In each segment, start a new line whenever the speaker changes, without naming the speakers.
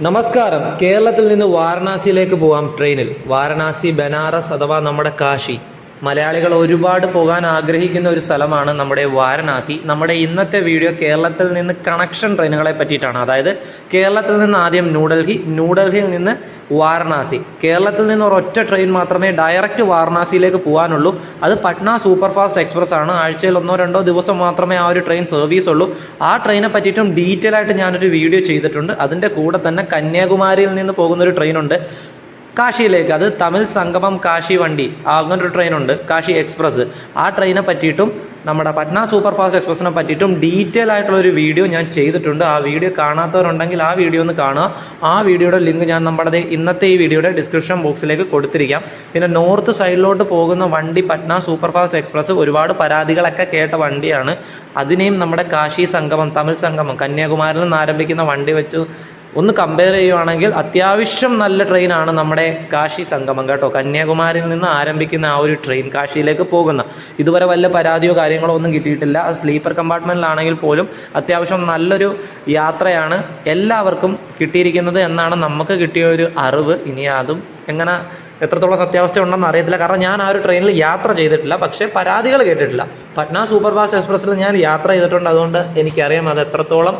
നമസ്കാരം. കേരളത്തിൽ നിന്ന് വാരണാസിയിലേക്ക് പോവാം ട്രെയിനിൽ. വാരണാസി ബനാറസ് അഥവാ നമ്മുടെ കാശി. മലയാളികൾ ഒരുപാട് പോകാൻ ആഗ്രഹിക്കുന്ന ഒരു സ്ഥലമാണ് നമ്മുടെ വാരണാസി. നമ്മുടെ ഇന്നത്തെ വീഡിയോ കേരളത്തിൽ നിന്ന് കണക്ഷൻ ട്രെയിനുകളെ പറ്റിയിട്ടാണ്. അതായത് കേരളത്തിൽ നിന്ന് ആദ്യം ന്യൂഡൽഹി ന്യൂഡൽഹിയിൽ നിന്ന് വാരണാസി. കേരളത്തിൽ നിന്ന് ഒരൊറ്റ ട്രെയിൻ മാത്രമേ ഡയറക്റ്റ് വാരണാസിയിലേക്ക് പോകാനുള്ളൂ. അത് പട്ന സൂപ്പർ ഫാസ്റ്റ് എക്സ്പ്രസ് ആണ്. ആഴ്ചയിൽ ഒന്നോ രണ്ടോ ദിവസം മാത്രമേ ആ ഒരു ട്രെയിൻ സർവീസ് ഉള്ളൂ. ആ ട്രെയിനെ പറ്റിയിട്ടും ഡീറ്റെയിൽ ആയിട്ട് ഞാനൊരു വീഡിയോ ചെയ്തിട്ടുണ്ട്. അതിന്റെ കൂടെ തന്നെ കന്യാകുമാരിയിൽ നിന്ന് പോകുന്ന ഒരു ട്രെയിനുണ്ട് കാശിയിലേക്ക് അത് തമിഴ് സംഗമം കാശി വണ്ടി അങ്ങനൊരു ട്രെയിനുണ്ട് കാശി എക്സ്പ്രസ് ആ ട്രെയിനെ പറ്റിയിട്ടും നമ്മുടെ പട്ന സൂപ്പർ ഫാസ്റ്റ് എക്സ്പ്രസിനെ പറ്റിയിട്ടും ഡീറ്റെയിൽ ആയിട്ടുള്ള ഒരു വീഡിയോ ഞാൻ ചെയ്തിട്ടുണ്ട്. ആ വീഡിയോ കാണാത്തവരുണ്ടെങ്കിൽ ആ വീഡിയോ ഒന്ന് കാണുക. ആ വീഡിയോയുടെ ലിങ്ക് ഞാൻ നമ്മുടെ ഇന്നത്തെ ഈ വീഡിയോയുടെ ഡിസ്ക്രിപ്ഷൻ ബോക്സിലേക്ക് കൊടുത്തിരിക്കാം. പിന്നെ നോർത്ത് സൈഡിലോട്ട് പോകുന്ന വണ്ടി പട്ന സൂപ്പർ ഫാസ്റ്റ് എക്സ്പ്രസ് ഒരുപാട് പരാതികളൊക്കെ കേട്ട വണ്ടിയാണ്. അതിനെയും നമ്മുടെ കാശി സംഗമം തമിഴ് സംഗമം കന്യാകുമാരിൽ നിന്ന് ആരംഭിക്കുന്ന വണ്ടി വെച്ച് ഒന്ന് കമ്പയർ ചെയ്യുവാണെങ്കിൽ അത്യാവശ്യം നല്ല ട്രെയിനാണ് നമ്മുടെ കാശി സംഗമം കേട്ടോ. കന്യാകുമാരിയിൽ നിന്ന് ആരംഭിക്കുന്ന ആ ഒരു ട്രെയിൻ കാശിയിലേക്ക് പോകുന്ന. ഇതുവരെ വല്ല പരാതിയോ കാര്യങ്ങളോ ഒന്നും കിട്ടിയിട്ടില്ല. സ്ലീപ്പർ കമ്പാർട്ട്മെന്റിലാണെങ്കിൽ പോലും അത്യാവശ്യം നല്ലൊരു യാത്രയാണ് എല്ലാവർക്കും കിട്ടിയിരിക്കുന്നത് എന്നാണ് നമുക്ക് കിട്ടിയ ഒരു അറിവ്. ഇനി അതും എങ്ങനെ എത്രത്തോളം സത്യാവസ്ഥ ഉണ്ടെന്ന് അറിയത്തില്ല. കാരണം ഞാൻ ആ ഒരു ട്രെയിനിൽ യാത്ര ചെയ്തിട്ടില്ല. പക്ഷേ പരാതികൾ കേട്ടിട്ടില്ല. പട്ന സൂപ്പർ ഫാസ്റ്റ് എക്സ്പ്രസ്സിൽ ഞാൻ യാത്ര ചെയ്തിട്ടുണ്ട്. അതുകൊണ്ട് എനിക്കറിയാം അത് എത്രത്തോളം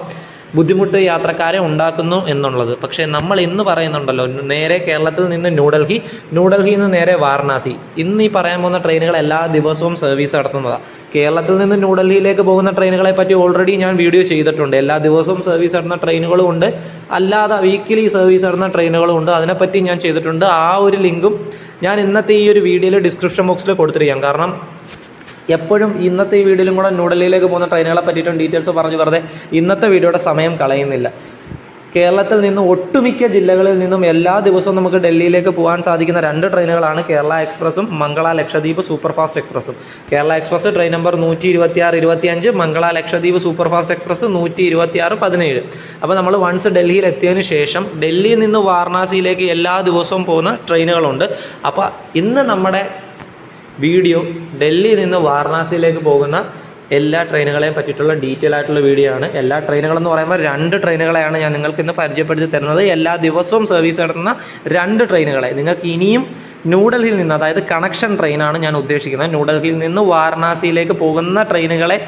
ബുദ്ധിമുട്ട് യാത്രക്കാരെ ഉണ്ടാക്കുന്നു എന്നുള്ളത്. പക്ഷേ നമ്മൾ ഇന്ന് പറയുന്നുണ്ടല്ലോ നേരെ കേരളത്തിൽ നിന്ന് ന്യൂഡൽഹി ന്യൂഡൽഹിയിൽ നിന്ന് നേരെ വാരണാസി. ഇന്ന് ഈ പറയാൻ പോകുന്ന ട്രെയിനുകൾ എല്ലാ ദിവസവും സർവീസ് നടത്തുന്നതാണ് കേരളത്തിൽ നിന്ന് ന്യൂഡൽഹിയിലേക്ക് പോകുന്ന ട്രെയിനുകളെ പറ്റി ഓൾറെഡി ഞാൻ വീഡിയോ ചെയ്തിട്ടുണ്ട്. എല്ലാ ദിവസവും സർവീസ് നടത്തുന്ന ട്രെയിനുകളും ഉണ്ട്. അല്ലാതെ വീക്കിലി സർവീസ് നടത്തുന്ന ട്രെയിനുകളും ഉണ്ട്. അതിനെപ്പറ്റി ഞാൻ ചെയ്തിട്ടുണ്ട്. ആ ഒരു ലിങ്കും ഞാൻ ഇന്നത്തെ ഈ ഒരു വീഡിയോയിൽ ഡിസ്ക്രിപ്ഷൻ ബോക്സിൽ കൊടുത്തിരിക്കാം കാരണം എപ്പോഴും ഇന്നത്തെ ഈ വീഡിയോയിലും കൂടെ ന്യൂഡൽഹിയിലേക്ക് പോകുന്ന ട്രെയിനുകളെ പറ്റിയിട്ടും ഡീറ്റെയിൽസ് പറഞ്ഞു വെറുതെ ഇന്നത്തെ വീഡിയോയുടെ സമയം കളയുന്നില്ല. കേരളത്തിൽ നിന്നും ഒട്ടുമിക്ക ജില്ലകളിൽ നിന്നും എല്ലാ ദിവസവും നമുക്ക് ഡൽഹിയിലേക്ക് പോകാൻ സാധിക്കുന്ന രണ്ട് ട്രെയിനുകളാണ് കേരള എക്സ്പ്രസും മംഗള ലക്ഷദ്വീപ് സൂപ്പർ ഫാസ്റ്റ് എക്സ്പ്രസും കേരള എക്സ്പ്രസ് ട്രെയിൻ നമ്പർ നൂറ്റി ഇരുപത്തിയാറ് ഇരുപത്തിയഞ്ച് Mangala Lakshadweep super fast express നൂറ്റി ഇരുപത്തിയാറ് പതിനേഴ്. അപ്പോൾ നമ്മൾ വൺസ് ഡൽഹിയിൽ എത്തിയതിനു ശേഷം ഡൽഹിയിൽ നിന്ന് വാരണാസിയിലേക്ക് എല്ലാ ദിവസവും പോകുന്ന ട്രെയിനുകളുണ്ട് അപ്പോൾ ഇന്ന് നമ്മുടെ വീഡിയോ ഡൽഹിയിൽ നിന്ന് വാരണാസിയിലേക്ക് പോകുന്ന എല്ലാ ട്രെയിനുകളെയും പറ്റിയിട്ടുള്ള ഡീറ്റെയിൽ ആയിട്ടുള്ള വീഡിയോ ആണ്. എല്ലാ ട്രെയിനുകളെന്ന് പറയുമ്പോൾ രണ്ട് ട്രെയിനുകളെയാണ് ഞാൻ നിങ്ങൾക്ക് ഇന്ന് പരിചയപ്പെടുത്തി തരുന്നത്. എല്ലാ ദിവസവും സർവീസ് നടത്തുന്ന രണ്ട് ട്രെയിനുകളെ. നിങ്ങൾക്ക് ഇനിയും ന്യൂഡൽഹിയിൽ നിന്ന് അതായത് കണക്ഷൻ ട്രെയിനാണ് ഞാൻ ഉദ്ദേശിക്കുന്നത്. ന്യൂഡൽഹിയിൽ നിന്ന് വാരണാസിയിലേക്ക് പോകുന്ന ട്രെയിനുകളെ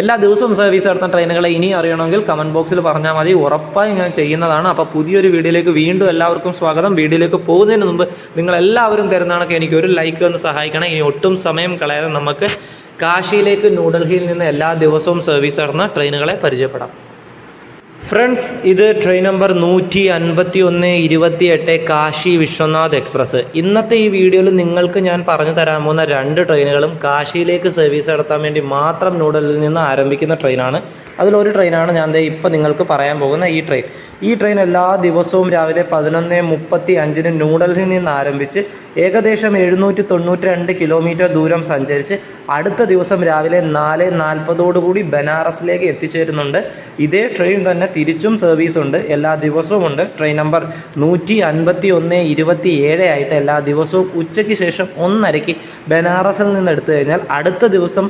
എല്ലാ ദിവസവും സർവീസ് നടത്തുന്ന ട്രെയിനുകളെ ഇനി അറിയണമെങ്കിൽ കമന്റ് ബോക്സിൽ പറഞ്ഞാൽ മതി. ഉറപ്പായും ഞാൻ ചെയ്യുന്നതാണ്. അപ്പോൾ പുതിയൊരു വീഡിയോയിലേക്ക് വീണ്ടും എല്ലാവർക്കും സ്വാഗതം. വീഡിയോയിലേക്ക് പോകുന്നതിന് മുമ്പ് നിങ്ങൾ എല്ലാവരും തരുന്നതാണൊക്കെ എനിക്ക് ഒരു ലൈക്ക് വന്ന് സഹായിക്കണം. ഇനി ഒട്ടും സമയം കളയാതെ നമുക്ക് കാശിയിലേക്ക് ന്യൂഡൽഹിയിൽ നിന്ന് എല്ലാ ദിവസവും സർവീസ് നടന്ന ട്രെയിനുകളെ പരിചയപ്പെടാം. ഫ്രണ്ട്സ് ഇത് ട്രെയിൻ നമ്പർ നൂറ്റി അൻപത്തി ഒന്ന് ഇരുപത്തി എട്ട് കാശി വിശ്വനാഥ് എക്സ്പ്രസ്. ഇന്നത്തെ ഈ വീഡിയോയിൽ നിങ്ങൾക്ക് ഞാൻ പറഞ്ഞു തരാൻ പോകുന്ന രണ്ട് ട്രെയിനുകളും കാശിയിലേക്ക് സർവീസ് നടത്താൻ വേണ്ടി മാത്രം ന്യൂഡൽഹിയിൽ നിന്ന് ആരംഭിക്കുന്ന ട്രെയിനാണ്. അതിലൊരു ട്രെയിനാണ് ഞാൻ ദേ ഇപ്പം നിങ്ങൾക്ക് പറയാൻ പോകുന്ന ഈ ട്രെയിൻ. ഈ ട്രെയിൻ എല്ലാ ദിവസവും രാവിലെ പതിനൊന്ന് മുപ്പത്തി അഞ്ചിന് ന്യൂഡൽഹിയിൽ നിന്ന് ആരംഭിച്ച് ഏകദേശം എഴുന്നൂറ്റി തൊണ്ണൂറ്റി രണ്ട് കിലോമീറ്റർ ദൂരം സഞ്ചരിച്ച് അടുത്ത ദിവസം രാവിലെ നാല് നാൽപ്പതോടുകൂടി ബനാറസിലേക്ക് എത്തിച്ചേരുന്നുണ്ട്. ഇതേ ട്രെയിൻ തന്നെ തിരിച്ചും സർവീസ് ഉണ്ട്. എല്ലാ ദിവസവും ഉണ്ട്. ട്രെയിൻ നമ്പർ നൂറ്റി അൻപത്തി ഒന്ന് ഇരുപത്തി ഏഴ് ആയിട്ട് എല്ലാ ദിവസവും ഉച്ചയ്ക്ക് ശേഷം ഒന്നരയ്ക്ക് ബനാറസിൽ നിന്ന് എടുത്തു കഴിഞ്ഞാൽ അടുത്ത ദിവസം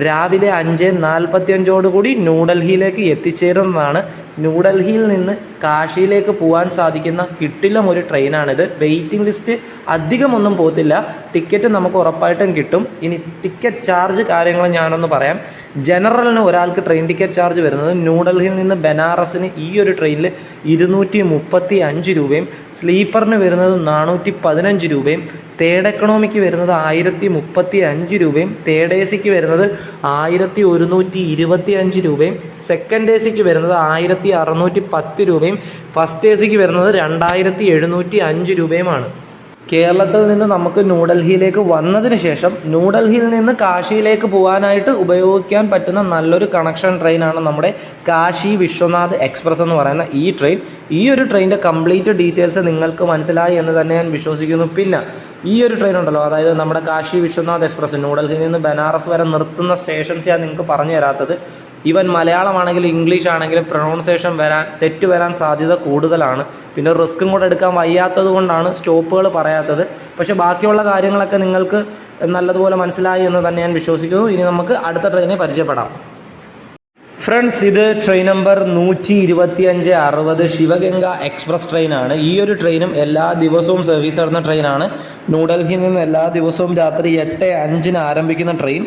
രാവിലെ അഞ്ച് നാൽപ്പത്തി അഞ്ചോടുകൂടി ന്യൂഡൽഹിയിലേക്ക് എത്തിച്ചേരുന്നതാണ്. ന്യൂഡൽഹിയിൽ നിന്ന് കാശിയിലേക്ക് പോകാൻ സാധിക്കുന്ന കിട്ടിലും ഒരു ട്രെയിനാണിത്. വെയിറ്റിംഗ് ലിസ്റ്റ് അധികമൊന്നും പോകത്തില്ല. ടിക്കറ്റ് നമുക്ക് ഉറപ്പായിട്ടും കിട്ടും. ഇനി ടിക്കറ്റ് ചാർജ് കാര്യങ്ങൾ ഞാനൊന്ന് പറയാം. ജനറലിന് ഒരാൾക്ക് ട്രെയിൻ ടിക്കറ്റ് ചാർജ് വരുന്നത് ന്യൂഡൽഹിയിൽ നിന്ന് ബനാറസിന് ഈ ഒരു ട്രെയിനിൽ ഇരുന്നൂറ്റി മുപ്പത്തി അഞ്ച് രൂപയും സ്ലീപ്പറിന് വരുന്നത് നാനൂറ്റി പതിനഞ്ച് രൂപയും തേർഡ് എക്കണോമിക്ക് വരുന്നത് ആയിരത്തി മുപ്പത്തി അഞ്ച് രൂപയും തേർഡ് എ സിക്ക് വരുന്നത് ആയിരത്തി ഒരുന്നൂറ്റി ഇരുപത്തി അഞ്ച് രൂപയും സെക്കൻഡ് എ സിക്ക് വരുന്നത് ആയിരത്തി അറുന്നൂറ്റി പത്ത് രൂപയും ഫസ്റ്റ് എ സിക്ക് വരുന്നത് രണ്ടായിരത്തി എഴുന്നൂറ്റി അഞ്ച് രൂപയുമാണ്. കേരളത്തിൽ നിന്ന് നമുക്ക് ന്യൂഡൽഹിയിലേക്ക് വന്നതിന് ശേഷം ന്യൂഡൽഹിയിൽ നിന്ന് കാശിയിലേക്ക് പോകാനായിട്ട് ഉപയോഗിക്കാൻ പറ്റുന്ന നല്ലൊരു കണക്ഷൻ ട്രെയിനാണ് നമ്മുടെ കാശി വിശ്വനാഥ് എക്സ്പ്രസ് എന്ന് പറയുന്ന ഈ ട്രെയിൻ. ഈ ഒരു ട്രെയിനിന്റെ കംപ്ലീറ്റ് ഡീറ്റെയിൽസ് നിങ്ങൾക്ക് മനസ്സിലായി എന്ന് തന്നെ ഞാൻ വിശ്വസിക്കുന്നു. പിന്നെ ഈ ഒരു ട്രെയിൻ ഉണ്ടല്ലോ അതായത് നമ്മുടെ കാശി വിശ്വനാഥ് എക്സ്പ്രസ് ന്യൂഡൽഹിയിൽ നിന്ന് ബനാറസ് വരെ നിർത്തുന്ന സ്റ്റേഷൻസ് ഞാൻ നിങ്ങൾക്ക് പറഞ്ഞു തരാത്തത്. ഈവൻ മലയാളമാണെങ്കിലും ഇംഗ്ലീഷ് ആണെങ്കിലും പ്രൊണൗൺസിയേഷൻ വരാൻ തെറ്റ് വരാൻ സാധ്യത കൂടുതലാണ്. പിന്നെ റിസ്ക്കും കൂടെ എടുക്കാൻ വയ്യാത്തത് കൊണ്ടാണ് സ്റ്റോപ്പുകൾ പറയാത്തത്. പക്ഷേ ബാക്കിയുള്ള കാര്യങ്ങളൊക്കെ നിങ്ങൾക്ക് നല്ലതുപോലെ മനസ്സിലായി എന്ന് തന്നെ ഞാൻ വിശ്വസിക്കുന്നു. ഇനി നമുക്ക് അടുത്ത ട്രെയിനെ പരിചയപ്പെടാം. ഫ്രണ്ട്സ് ഇത് ട്രെയിൻ നമ്പർ നൂറ്റി ഇരുപത്തി അഞ്ച് അറുപത് ശിവഗംഗ എക്സ്പ്രസ് ട്രെയിനാണ് ഈ ഒരു ട്രെയിനും എല്ലാ ദിവസവും സർവീസ് നടന്ന ട്രെയിനാണ് ന്യൂഡൽഹിയിൽ നിന്ന് എല്ലാ ദിവസവും രാത്രി എട്ട് അഞ്ചിന് ആരംഭിക്കുന്ന ട്രെയിൻ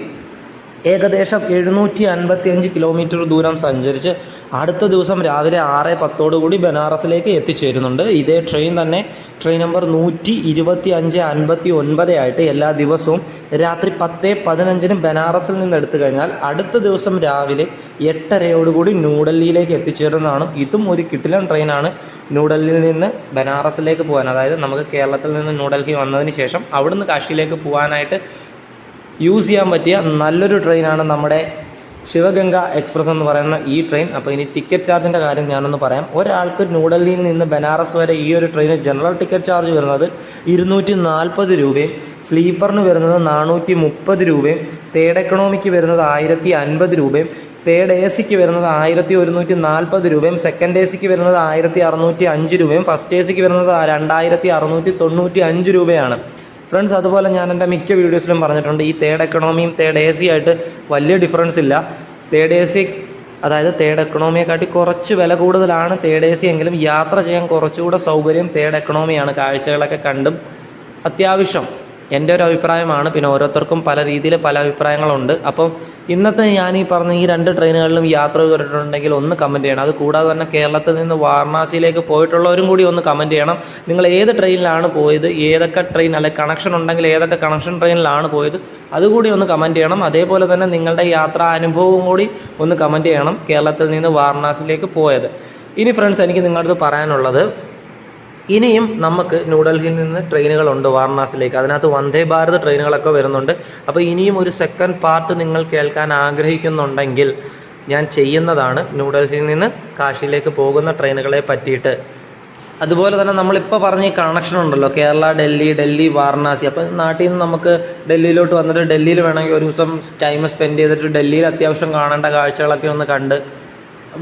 ഏകദേശം എഴുന്നൂറ്റി അൻപത്തി അഞ്ച് കിലോമീറ്റർ ദൂരം സഞ്ചരിച്ച് അടുത്ത ദിവസം രാവിലെ ആറ് പത്തോടു കൂടി ബനാറസിലേക്ക് എത്തിച്ചേരുന്നുണ്ട്. ഇതേ ട്രെയിൻ തന്നെ ട്രെയിൻ നമ്പർ നൂറ്റി ഇരുപത്തി അഞ്ച് അൻപത്തി ഒൻപത് ആയിട്ട് എല്ലാ ദിവസവും രാത്രി പത്ത് പതിനഞ്ചിന് ബനാറസിൽ നിന്ന് എടുത്തു കഴിഞ്ഞാൽ അടുത്ത ദിവസം രാവിലെ എട്ടരയോടുകൂടി ന്യൂഡൽഹിയിലേക്ക് എത്തിച്ചേരുന്നതാണ്. ഇതും ഒരു കിട്ടിലൻ ട്രെയിനാണ് ന്യൂഡൽഹിയിൽ നിന്ന് ബനാറസിലേക്ക് പോകാൻ അതായത് നമുക്ക് കേരളത്തിൽ നിന്ന് ന്യൂഡൽഹി വന്നതിന് ശേഷം അവിടുന്ന് കാശിയിലേക്ക് പോകാനായിട്ട് യൂസ് ചെയ്യാൻ പറ്റിയ നല്ലൊരു ട്രെയിനാണ് നമ്മുടെ ശിവഗംഗ എക്സ്പ്രസ് എന്ന് പറയുന്ന ഈ ട്രെയിൻ അപ്പോൾ ഇനി ടിക്കറ്റ് ചാർജിന്റെ കാര്യം ഞാനൊന്ന് പറയാം. ഒരാൾക്ക് ന്യൂഡൽഹിയിൽ നിന്ന് ബനാറസ് വരെ ഈ ഒരു ട്രെയിന് ജനറൽ ടിക്കറ്റ് ചാർജ് വരുന്നത് ഇരുന്നൂറ്റി നാൽപ്പത് രൂപയും സ്ലീപ്പറിന് വരുന്നത് നാനൂറ്റി മുപ്പത് രൂപയും തേർഡ് എക്കണോമിക്ക് വരുന്നത് ആയിരത്തി അൻപത് രൂപയും തേർഡ് എ സിക്ക് വരുന്നത് ആയിരത്തി ഒരുന്നൂറ്റി നാൽപ്പത് രൂപയും സെക്കൻഡ് എ സിക്ക് വരുന്നത് ആയിരത്തി അറുന്നൂറ്റി അഞ്ച് രൂപയും ഫസ്റ്റ് എ സിക്ക് വരുന്നത് രണ്ടായിരത്തി അറുന്നൂറ്റി തൊണ്ണൂറ്റി അഞ്ച് രൂപയാണ്. ഫ്രണ്ട്സ് അതുപോലെ ഞാൻ എന്റെ മിക്ക വീഡിയോസിലും പറഞ്ഞിട്ടുണ്ട് ഈ തേർഡ് എക്കണോമിയും തേർഡ് എ സി ആയിട്ട് വലിയ ഡിഫറൻസ് ഇല്ല. തേർഡ് എ സി അതായത് തേർഡ് എക്കണോമിയെക്കാട്ടി കുറച്ച് വില കൂടുതലാണ് തേർഡ് എ സി എങ്കിലും യാത്ര ചെയ്യാൻ കുറച്ചുകൂടെ സൗകര്യം തേർഡ് എക്കണോമിയാണ് കാഴ്ചകളൊക്കെ കണ്ടും അത്യാവശ്യം. എന്റെ ഒരു അഭിപ്രായമാണ്. പിന്നെ ഓരോരുത്തർക്കും പല രീതിയിൽ പല അഭിപ്രായങ്ങളുണ്ട്. അപ്പം ഇന്നത്തെ ഞാൻ ഈ പറഞ്ഞ ഈ രണ്ട് ട്രെയിനുകളിലും യാത്ര ചെയ്തിട്ടുണ്ടെങ്കിൽ ഒന്ന് കമന്റ് ചെയ്യണം. അത് കൂടാതെ തന്നെ കേരളത്തിൽ നിന്ന് വാരണാസിയിലേക്ക് പോയിട്ടുള്ളവരും കൂടി ഒന്ന് കമന്റ് ചെയ്യണം. നിങ്ങൾ ഏത് ട്രെയിനിലാണ് പോയത്? ഏതൊക്കെ ട്രെയിൻ അല്ലെ കണക്ഷൻ ഉണ്ടെങ്കിൽ ഏതൊക്കെ കണക്ഷൻ ട്രെയിനിലാണ് പോയത്? അതുകൂടി ഒന്ന് കമന്റ് ചെയ്യണം. അതേപോലെ തന്നെ നിങ്ങളുടെ യാത്രാ അനുഭവവും കൂടി ഒന്ന് കമന്റ് ചെയ്യണം. കേരളത്തിൽ നിന്ന് വാരണാസിയിലേക്ക് പോയത്. ഇനി ഫ്രണ്ട്സ് എനിക്ക് നിങ്ങളടുത്ത് പറയാനുള്ളത് ഇനിയും നമുക്ക് ന്യൂഡൽഹിയിൽ നിന്ന് ട്രെയിനുകളുണ്ട് വാരണാസിയിലേക്ക്. അതിനകത്ത് വന്ദേ ഭാരത് ട്രെയിനുകളൊക്കെ വരുന്നുണ്ട്. അപ്പോൾ ഇനിയും ഒരു സെക്കൻഡ് പാർട്ട് നിങ്ങൾ കേൾക്കാൻ ആഗ്രഹിക്കുന്നുണ്ടെങ്കിൽ ഞാൻ ചെയ്യുന്നതാണ് ന്യൂഡൽഹിയിൽ നിന്ന് കാശിയിലേക്ക് പോകുന്ന ട്രെയിനുകളെ പറ്റിയിട്ട്. അതുപോലെ തന്നെ നമ്മളിപ്പോൾ പറഞ്ഞ ഈ കണക്ഷൻ ഉണ്ടല്ലോ കേരള ഡൽഹി ഡൽഹി വാരണാസി. അപ്പോൾ നാട്ടിൽ നിന്ന് നമുക്ക് ഡൽഹിയിലോട്ട് വന്നിട്ട് ഡൽഹിയിൽ വേണമെങ്കിൽ ഒരു ദിവസം ടൈം സ്പെൻഡ് ചെയ്തിട്ട് ഡൽഹിയിൽ അത്യാവശ്യം കാണേണ്ട കാഴ്ചകളൊക്കെ ഒന്ന് കണ്ട്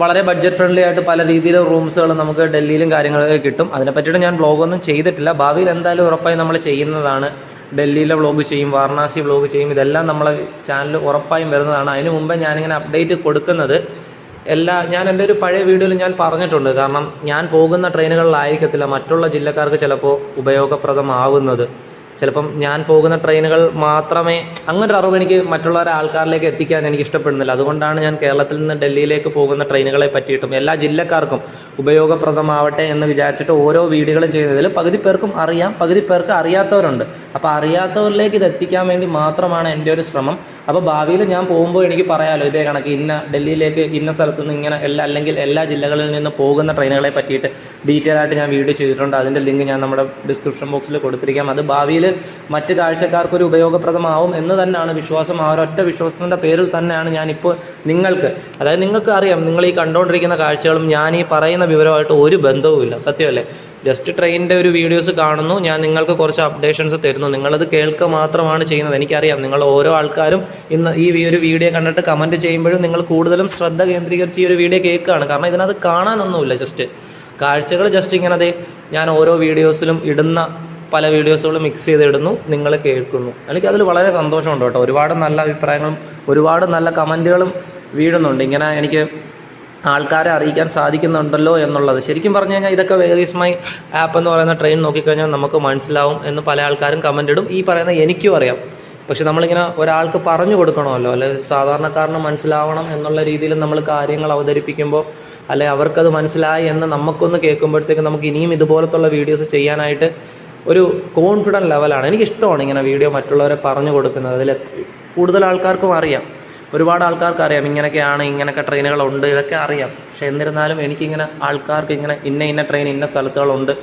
വളരെ ബഡ്ജറ്റ് ഫ്രണ്ട്ലി ആയിട്ട് പല രീതിയിലെ റൂംസുകൾ നമുക്ക് ഡൽഹിയിലും കാര്യങ്ങളൊക്കെ കിട്ടും. അതിനെ പറ്റിയിട്ട് ഞാൻ വ്ളോഗൊന്നും ചെയ്തിട്ടില്ല. ഭാവിയിൽ എന്തായാലും ഉറപ്പായി നമ്മൾ ചെയ്യുന്നതാണ്. ഡൽഹിയിലെ വ്ളോഗ് ചെയ്യും വാരണാസി വ്ളോഗ് ചെയ്യും. ഇതെല്ലാം നമ്മളെ ചാനൽ ഉറപ്പായും വരുന്നതാണ്. അതിന് മുമ്പ് ഞാനിങ്ങനെ അപ്ഡേറ്റ് കൊടുക്കുന്നത്. എല്ലാ ഞാൻ എന്റെ ഒരു പഴയ വീഡിയോയിൽ ഞാൻ പറഞ്ഞിട്ടുണ്ട്. കാരണം ഞാൻ പോകുന്ന ട്രെയിനുകളിലായിരിക്കത്തില്ല മറ്റുള്ള ജില്ലക്കാർക്ക് ചിലപ്പോൾ ഉപയോഗപ്രദമാവുന്നത്. ചിലപ്പം ഞാൻ പോകുന്ന ട്രെയിനുകൾ മാത്രമേ അങ്ങനൊരു അറിവ് എനിക്ക് മറ്റുള്ള ആൾക്കാരിലേക്ക് എത്തിക്കാൻ എനിക്ക് ഇഷ്ടപ്പെടുന്നില്ല. അതുകൊണ്ടാണ് ഞാൻ കേരളത്തിൽ നിന്ന് ഡൽഹിയിലേക്ക് പോകുന്ന ട്രെയിനുകളെ പറ്റിയിട്ടും എല്ലാ ജില്ലക്കാർക്കും ഉപയോഗപ്രദമാവട്ടെ എന്ന് വിചാരിച്ചിട്ട് ഓരോ വീടുകളും ചെയ്യുന്നതിൽ പകുതി പേർക്കും അറിയാം പകുതി പേർക്ക് അറിയാത്തവരുണ്ട്. അപ്പോൾ അറിയാത്തവരിലേക്ക് ഇത് എത്തിക്കാൻ വേണ്ടി മാത്രമാണ് എന്റെ ഒരു ശ്രമം. അപ്പോൾ ഭാവിയിൽ ഞാൻ പോകുമ്പോൾ എനിക്ക് പറയാമല്ലോ ഇതേ കണക്ക് ഇന്ന ഡൽഹിയിലേക്ക് ഇന്ന സ്ഥലത്ത് നിന്ന് ഇങ്ങനെ എല്ലാ അല്ലെങ്കിൽ എല്ലാ ജില്ലകളിൽ നിന്ന് പോകുന്ന ട്രെയിനുകളെ പറ്റിയിട്ട് ഡീറ്റെയിൽ ആയിട്ട് ഞാൻ വീഡിയോ ചെയ്തിട്ടുണ്ട്. അതിന്റെ ലിങ്ക് ഞാൻ നമ്മുടെ ഡിസ്ക്രിപ്ഷൻ ബോക്സിൽ കൊടുത്തിരിക്കാം. അത് ഭാവിയിൽ മറ്റ് കാഴ്ചക്കാർക്ക് ഒരു ഉപയോഗപ്രദമാവും എന്ന് തന്നെയാണ് വിശ്വാസം. ആ ഒരൊറ്റ വിശ്വാസത്തിന്റെ പേരിൽ തന്നെയാണ് ഞാനിപ്പോൾ നിങ്ങൾക്ക് അതായത് നിങ്ങൾക്ക് അറിയാം നിങ്ങൾ ഈ കണ്ടുകൊണ്ടിരിക്കുന്ന കാഴ്ചകളും ഞാൻ ഈ പറയുന്ന വിവരമായിട്ട് ഒരു ബന്ധവുമില്ല. സത്യമല്ലേ? ജസ്റ്റ് ട്രെയിനിന്റെ ഒരു വീഡിയോസ് കാണുന്നു. ഞാൻ നിങ്ങൾക്ക് കുറച്ച് അപ്ഡേഷൻസ് തരുന്നു. നിങ്ങളത് കേൾക്കുക മാത്രമാണ് ചെയ്യുന്നത്. എനിക്കറിയാം നിങ്ങൾ ഓരോ ആൾക്കാരും ഇന്ന് ഈ ഒരു വീഡിയോ കണ്ടിട്ട് കമന്റ് ചെയ്യുമ്പോഴും നിങ്ങൾ കൂടുതലും ശ്രദ്ധ കേന്ദ്രീകരിച്ച് ഈ ഒരു വീഡിയോ കേൾക്കുകയാണ്. കാരണം ഇതിനകത്ത് കാണാനൊന്നുമില്ല ജസ്റ്റ് കാഴ്ചകൾ ജസ്റ്റ് ഇങ്ങനെ ദേ ഞാൻ ഓരോ വീഡിയോസിലും ഇടുന്ന പല വീഡിയോസുകളും മിക്സ് ചെയ്തിടുന്നു. നിങ്ങൾ കേൾക്കുന്നു. എനിക്ക് അതിൽ വളരെ സന്തോഷമുണ്ട് കേട്ടോ. ഒരുപാട് നല്ല അഭിപ്രായങ്ങളും ഒരുപാട് നല്ല കമന്റുകളും വീഴുന്നുണ്ട്. ഇങ്ങനെ എനിക്ക് ആൾക്കാരെ അറിയിക്കാൻ സാധിക്കുന്നുണ്ടല്ലോ എന്നുള്ളത്. ശരിക്കും പറഞ്ഞു കഴിഞ്ഞാൽ ഇതൊക്കെ വേറീസ് മൈ ആപ്പ് എന്ന് പറയുന്ന ട്രെയിൻ നോക്കിക്കഴിഞ്ഞാൽ നമുക്ക് മനസ്സിലാവും എന്ന് പല ആൾക്കാരും കമന്റ് ഇടും. ഈ പറയുന്ന എനിക്കും അറിയാം. പക്ഷെ നമ്മളിങ്ങനെ ഒരാൾക്ക് പറഞ്ഞു കൊടുക്കണമല്ലോ അല്ലെ സാധാരണക്കാരന് മനസ്സിലാവണം എന്നുള്ള രീതിയിൽ നമ്മൾ കാര്യങ്ങൾ അവതരിപ്പിക്കുമ്പോൾ അല്ലെ അവർക്കത് മനസ്സിലായി എന്ന് നമുക്കൊന്ന് കേൾക്കുമ്പോഴത്തേക്ക് നമുക്ക് ഇനിയും ഇതുപോലത്തുള്ള വീഡിയോസ് ചെയ്യാനായിട്ട് ഒരു കോൺഫിഡന്റ് ലെവലാണ് എനിക്കിഷ്ടമാണ് ഇങ്ങനെ വീഡിയോ മറ്റുള്ളവരെ പറഞ്ഞു കൊടുക്കുന്നത്. അതിൽ കൂടുതൽ ആൾക്കാർക്കും അറിയാം. ഒരുപാട് ആൾക്കാർക്ക് അറിയാം ഇങ്ങനെയൊക്കെയാണ് ഇങ്ങനെയൊക്കെ ട്രെയിനുകളുണ്ട് ഇതൊക്കെ അറിയാം. പക്ഷേ എന്നിരുന്നാലും എനിക്കിങ്ങനെ ആൾക്കാർക്ക് ഇങ്ങനെ ഇന്ന ഇന്ന ട്രെയിൻ ഇന്ന സ്ഥലത്തുകളുണ്ട്.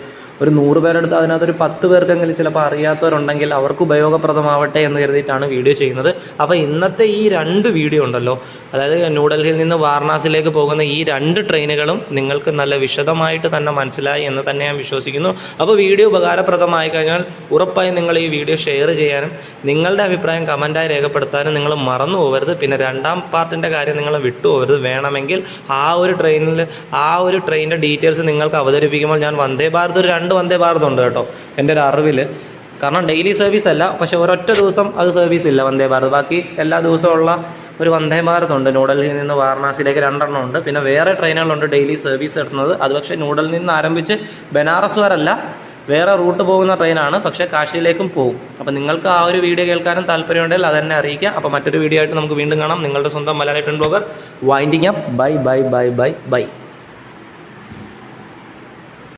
ഒരു നൂറ് പേരെടുത്ത് അതിനകത്തൊരു പത്ത് പേർക്കെങ്കിലും ചിലപ്പോൾ അറിയാത്തവരുണ്ടെങ്കിൽ അവർക്ക് ഉപയോഗപ്രദമാവട്ടെ എന്ന് കരുതിയിട്ടാണ് വീഡിയോ ചെയ്യുന്നത്. അപ്പോൾ ഇന്നത്തെ ഈ രണ്ട് വീഡിയോ ഉണ്ടല്ലോ. അതായത് ന്യൂഡൽഹിയിൽ നിന്ന് വാരണാസിയിലേക്ക് പോകുന്ന ഈ രണ്ട് ട്രെയിനുകളും നിങ്ങൾക്ക് നല്ല വിശദമായിട്ട് തന്നെ മനസ്സിലായി എന്ന് തന്നെ ഞാൻ വിശ്വസിക്കുന്നു. അപ്പോൾ വീഡിയോ ഉപകാരപ്രദമായി കഴിഞ്ഞാൽ ഉറപ്പായും നിങ്ങൾ ഈ വീഡിയോ ഷെയർ ചെയ്യാനും നിങ്ങളുടെ അഭിപ്രായം കമന്റായി രേഖപ്പെടുത്താനും നിങ്ങൾ മറന്നു പോകരുത്. പിന്നെ രണ്ടാം പാർട്ടിന്റെ കാര്യം നിങ്ങൾ വിട്ടുപോകരുത് വേണമെങ്കിൽ ആ ഒരു ട്രെയിനിൽ ആ ഒരു ട്രെയിനിന്റെ ഡീറ്റെയിൽസ് നിങ്ങൾക്ക് അവതരിപ്പിക്കുമ്പോൾ ഞാൻ വന്ദേ ഭാരത് ഒരു രണ്ട് വന്ദേ ഭാരത് ഉണ്ട് കേട്ടോ എന്റെ ഒരു അറിവിൽ കാരണം ഡെയിലി സർവീസ് അല്ല പക്ഷെ ഒരൊറ്റ ദിവസം അത് സർവീസ് ഇല്ല വന്ദേ ഭാരത്. ബാക്കി എല്ലാ ദിവസവും ഉള്ള ഒരു വന്ദേ ഭാരത് ഉണ്ട്. ന്യൂഡൽഹിയിൽ നിന്ന് വാരണാസിയിലേക്ക് രണ്ടെണ്ണം ഉണ്ട്. പിന്നെ വേറെ ട്രെയിനുകളുണ്ട് ഡെയിലി സർവീസ് എടുത്തുന്നത് അത് പക്ഷേ ന്യൂഡൽഹിയിൽ നിന്ന് ആരംഭിച്ച് ബനാറസ് വരല്ല. വേറെ റൂട്ട് പോകുന്ന ട്രെയിനാണ് പക്ഷേ കാശിയിലേക്കും പോകും. അപ്പോൾ നിങ്ങൾക്ക് ആ ഒരു വീഡിയോ കേൾക്കാനും താല്പര്യമുണ്ടെങ്കിൽ അത് തന്നെ അറിയിക്കുക. അപ്പോൾ മറ്റൊരു വീഡിയോ ആയിട്ട് നമുക്ക് വീണ്ടും കാണാം. നിങ്ങളുടെ സ്വന്തം Malayali train blogger winding up bye bye bye bye bye